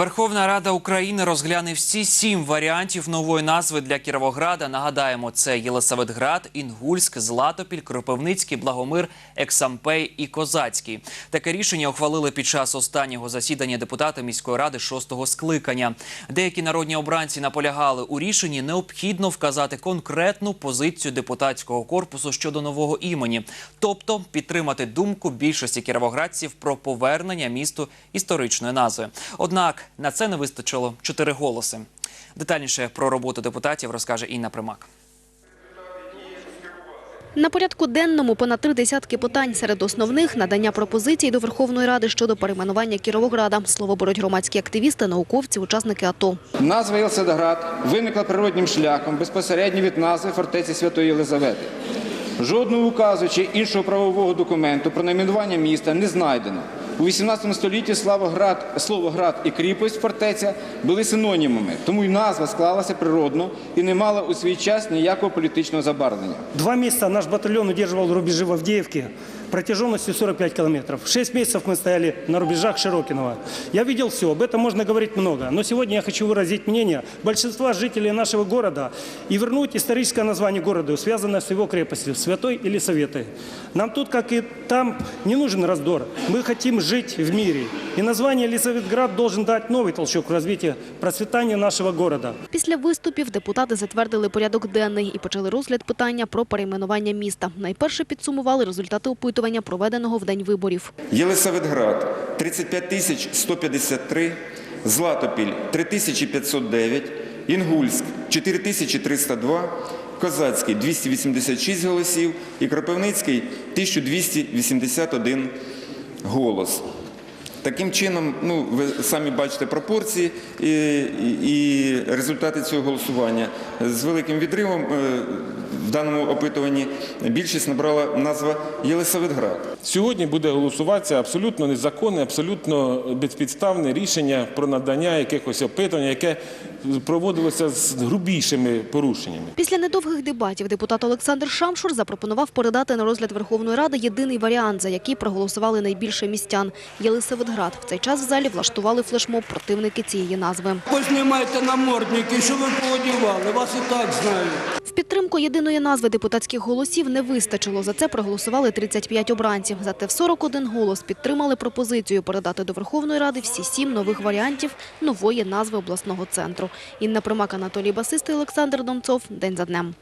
Верховна Рада України розгляне всі сім варіантів нової назви для Кіровограда. Нагадаємо, це Єлисаветград, Інгульськ, Златопіль, Кропивницький, Благомир, Ексампей і Козацький. Таке рішення ухвалили під час останнього засідання депутати міської ради шостого скликання. Деякі народні обранці наполягали у рішенні необхідно вказати конкретну позицію депутатського корпусу щодо нового імені, тобто підтримати думку більшості кіровоградців про повернення місту історичної назви. Однак на це не вистачило чотири голоси. Детальніше про роботу депутатів розкаже Інна Примак. На порядку денному понад три десятки питань. Серед основних – надання пропозицій до Верховної Ради щодо перейменування Кіровограда. Слово беруть громадські активісти, науковці, учасники АТО. Назва Єлисаветград виникла природнім шляхом безпосередньо від назви фортеці Святої Єлизавети. Жодного указу чи іншого правового документу про найменування міста не знайдено. У 18 столітті слово град, і кріпость фортеця були синонімами, тому й назва склалася природно і не мала у свій час ніякого політичного забарвлення. Два місця наш батальйон удерживал рубежі в Авдеевке протяженностью 45 километров. Шесть месяцев мы стояли на рубежах Широкиного. Я видел все, об этом можно говорить много. Но сегодня я хочу выразить мнение большинства жителей нашего города и вернуть историческое название городу, связанное с его крепостью, Святой Елисаветы. Нам тут, как и там, не нужен раздор. Мы хотим жить в мире. И название Елисаветград должен дать новый толчок в развитии процветания нашего города. Після виступів депутати затвердили порядок денний і почали розгляд питання про перейменування міста. Найперше підсумували результати опитування, проведеного в день виборів. Єлисаветград 35 тисяч 153, Златопіль 3509, Інгульськ 4302, Козацький 286 голосів і Кропивницький 1281 голос. Таким чином, ну ви самі бачите пропорції і, і, результати цього голосування з великим відривом е, в даному опитуванні більшість набрала назва Єлисаветград. Сьогодні буде голосуватися абсолютно незаконне, абсолютно безпідставне рішення про надання якихось опитувань, яке проводилося з грубішими порушеннями. Після недовгих дебатів депутат Олександр Шамшур запропонував передати на розгляд Верховної Ради єдиний варіант, за який проголосували найбільше містян – Єлисаветград. В цей час в залі влаштували флешмоб противники цієї назви. Познімайте намордники, що ви поодівали, вас і так знають. Підтримку єдиної назви депутатських голосів не вистачило. За це проголосували 35 обранців. Зате в 41 голос підтримали пропозицію передати до Верховної Ради всі сім нових варіантів нової назви обласного центру. Інна Примак, Анатолій Басистий, Олександр Донцов. День за днем.